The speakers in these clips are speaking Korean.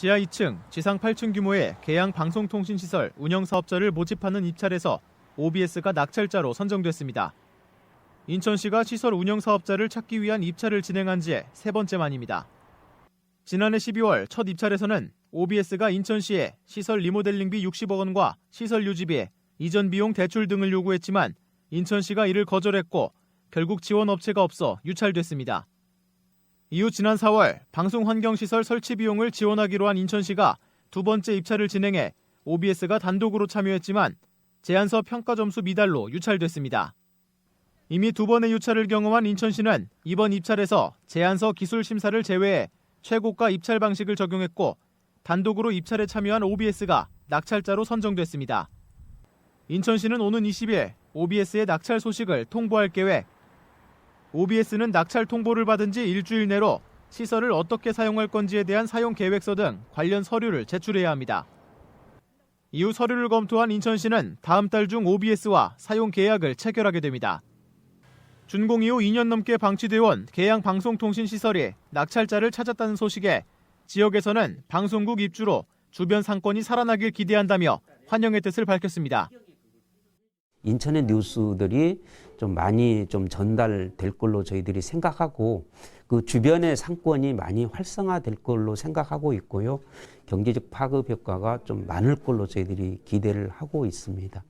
지하 2층, 지상 8층 규모의 개양 방송통신시설 운영 사업자를 모집하는 입찰에서 OBS가 낙찰자로 선정됐습니다. 인천시가 시설 운영 사업자를 찾기 위한 입찰을 진행한 지 세 번째 만입니다. 지난해 12월 첫 입찰에서는 OBS가 인천시에 시설 리모델링비 60억 원과 시설 유지비, 이전 비용 대출 등을 요구했지만 인천시가 이를 거절했고 결국 지원 업체가 없어 유찰됐습니다. 이후 지난 4월 방송 환경시설 설치 비용을 지원하기로 한 인천시가 두 번째 입찰을 진행해 OBS가 단독으로 참여했지만 제안서 평가 점수 미달로 유찰됐습니다. 이미 두 번의 유찰을 경험한 인천시는 이번 입찰에서 제안서 기술 심사를 제외해 최고가 입찰 방식을 적용했고 단독으로 입찰에 참여한 OBS가 낙찰자로 선정됐습니다. 인천시는 오는 20일 OBS의 낙찰 소식을 통보할 계획. OBS는 낙찰 통보를 받은 지 일주일 내로 시설을 어떻게 사용할 건지에 대한 사용 계획서 등 관련 서류를 제출해야 합니다. 이후 서류를 검토한 인천시는 다음 달 중 OBS와 사용 계약을 체결하게 됩니다. 준공 이후 2년 넘게 방치되어 온 계양 방송통신 시설이 낙찰자를 찾았다는 소식에 지역에서는 방송국 입주로 주변 상권이 살아나길 기대한다며 환영의 뜻을 밝혔습니다. 인천의 뉴스들이 좀 많이 좀 전달될 걸로 저희들이 생각하고 그 주변의 상권이 많이 활성화될 걸로 생각하고 있고요. 경제적 파급 효과가 좀 많을 걸로 저희들이 기대를 하고 있습니다.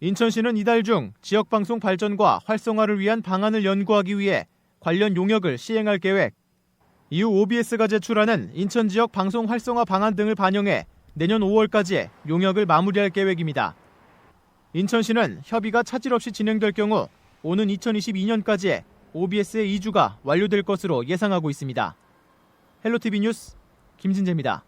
인천시는 이달 중 지역 방송 발전과 활성화를 위한 방안을 연구하기 위해 관련 용역을 시행할 계획. 이후 OBS가 제출하는 인천 지역 방송 활성화 방안 등을 반영해 내년 5월까지 용역을 마무리할 계획입니다. 인천시는 협의가 차질 없이 진행될 경우 오는 2022년까지 OBS의 이주가 완료될 것으로 예상하고 있습니다. 헬로티비 뉴스 김진재입니다.